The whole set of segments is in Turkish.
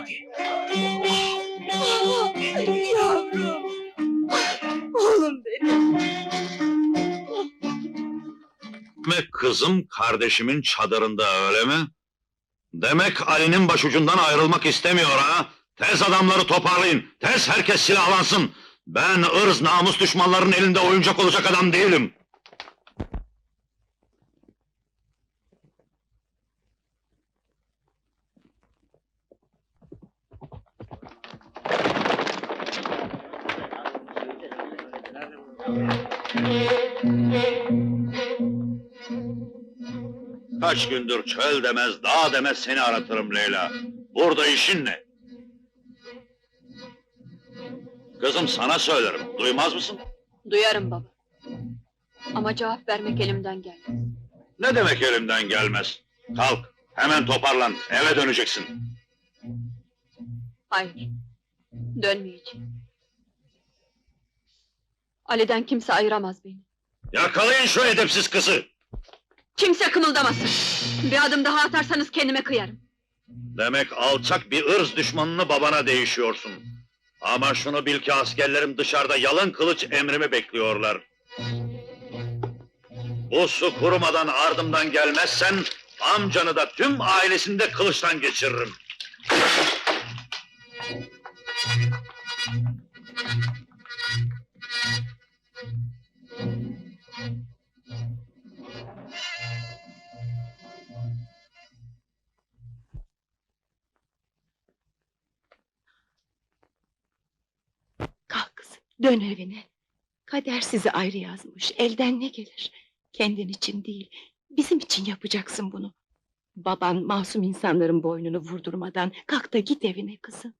hadi. Yavrum. Oğlum benim. Demek kızım kardeşimin çadırında öyle mi? Demek Ali'nin başucundan ayrılmak istemiyor ha? Tez adamları toparlayın, tez herkes silahlansın. Ben ırz namus düşmanlarının elinde oyuncak olacak adam değilim. Kaç gündür çöl demez, dağ demez seni aratırım Leyla. Burada işin ne? Kızım sana söylerim, duymaz mısın? Duyarım baba. Ama cevap vermek elimden gelmez. Ne demek elimden gelmez? Kalk, hemen toparlan, eve döneceksin. Hayır. Dönmeyeceğim. Ali'den kimse ayıramaz beni. Yakalayın şu edepsiz kızı! Kimse kımıldamasın. Bir adım daha atarsanız kendime kıyarım. Demek alçak bir ırz düşmanını babana değişiyorsun. Ama şunu bil ki askerlerim dışarıda yalın kılıç emrimi bekliyorlar. Bu su kurumadan ardımdan gelmezsen amcanı da tüm ailesini de kılıçtan geçiririm. Dön evine. Kader sizi ayrı yazmış, elden ne gelir? Kendin için değil, bizim için yapacaksın bunu. Baban masum insanların boynunu vurdurmadan kalk da git evine kızım.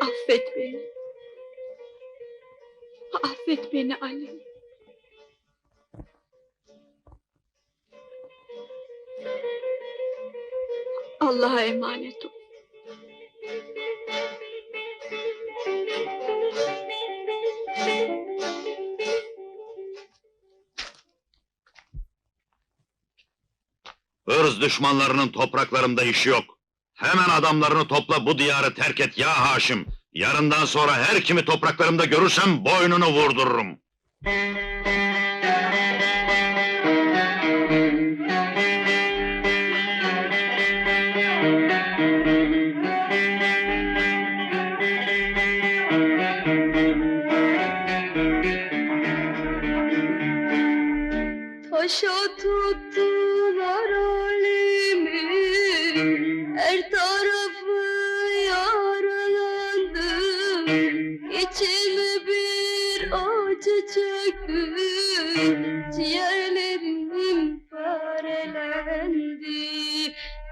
Affet beni. Affet beni Ali. Allah'a emanet ol. Irz düşmanlarının topraklarında işi yok. Hemen adamlarını topla bu diyarı terk et ya Haşim. Yarından sonra her kimi topraklarımda görürsem boynunu vurdururum. Taşa tuttular alemi, her tarafı yaralandı. İçime bir acı çöktü, ciğerlerim parelendi.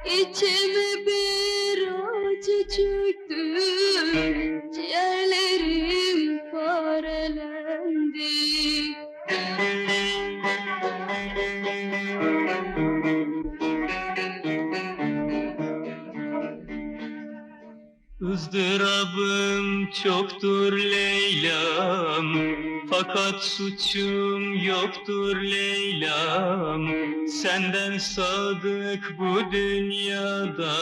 İçime bir acı çöktü, ızdırabım çoktur Leyla'm Fakat suçum yoktur Leyla'm. Senden sadık bu dünyada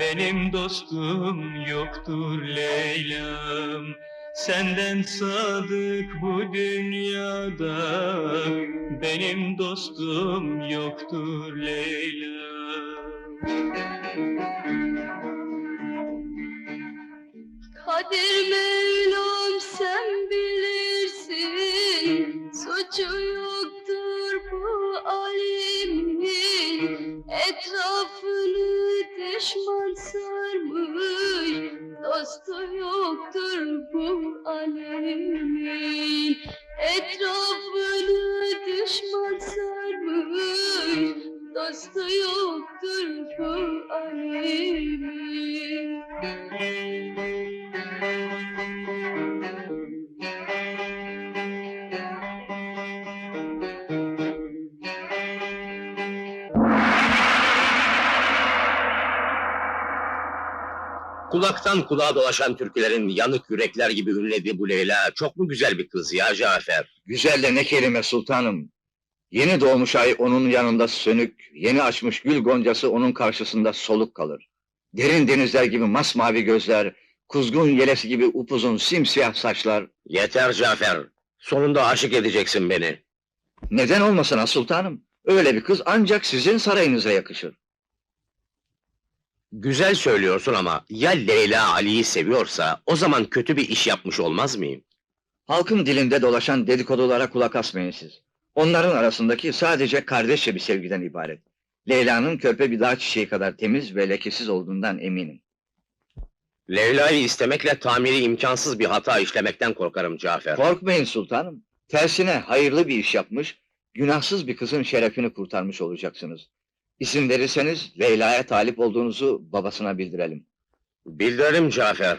Benim dostum yoktur Leyla'm. Senden sadık bu dünyada Benim dostum yoktur Leyla'm Kadir Mevlam sen bilirsin Suçu yoktur bu alimin. Etrafını düşman sarmış Dostu yoktur bu alimin. Etrafını düşman sarmış Dostu yoktur bu alimin Kulaktan kulağa dolaşan türkülerin yanık yürekler gibi ünlediği bu Leyla çok mu güzel bir kız ya Cafer? Güzel de ne kelime sultanım. Yeni doğmuş ay onun yanında sönük, yeni açmış gül goncası onun karşısında soluk kalır. Derin denizler gibi masmavi gözler, Kuzgun yelesi gibi upuzun simsiyah saçlar. Yeter Cafer. Sonunda aşık edeceksin beni. Neden olmasın ha sultanım? Öyle bir kız ancak sizin sarayınıza yakışır. Güzel söylüyorsun ama ya Leyla Ali'yi seviyorsa o zaman kötü bir iş yapmış olmaz mıyım? Halkın dilinde dolaşan dedikodulara kulak asmayın siz. Onların arasındaki sadece kardeşçe bir sevgiden ibaret. Leyla'nın körpe bir dağ çiçeği kadar temiz ve lekesiz olduğundan eminim. Leyla'yı istemekle tamiri imkansız bir hata işlemekten korkarım Cafer. Korkmayın sultanım. Tersine hayırlı bir iş yapmış, günahsız bir kızın şerefini kurtarmış olacaksınız. İsim verirseniz Leyla'ya talip olduğunuzu babasına bildirelim. Bildirim Cafer.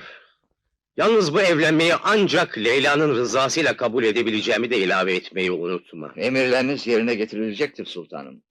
Yalnız bu evlenmeyi ancak Leyla'nın rızasıyla kabul edebileceğimi de ilave etmeyi unutma. Emirleriniz yerine getirilecektir sultanım.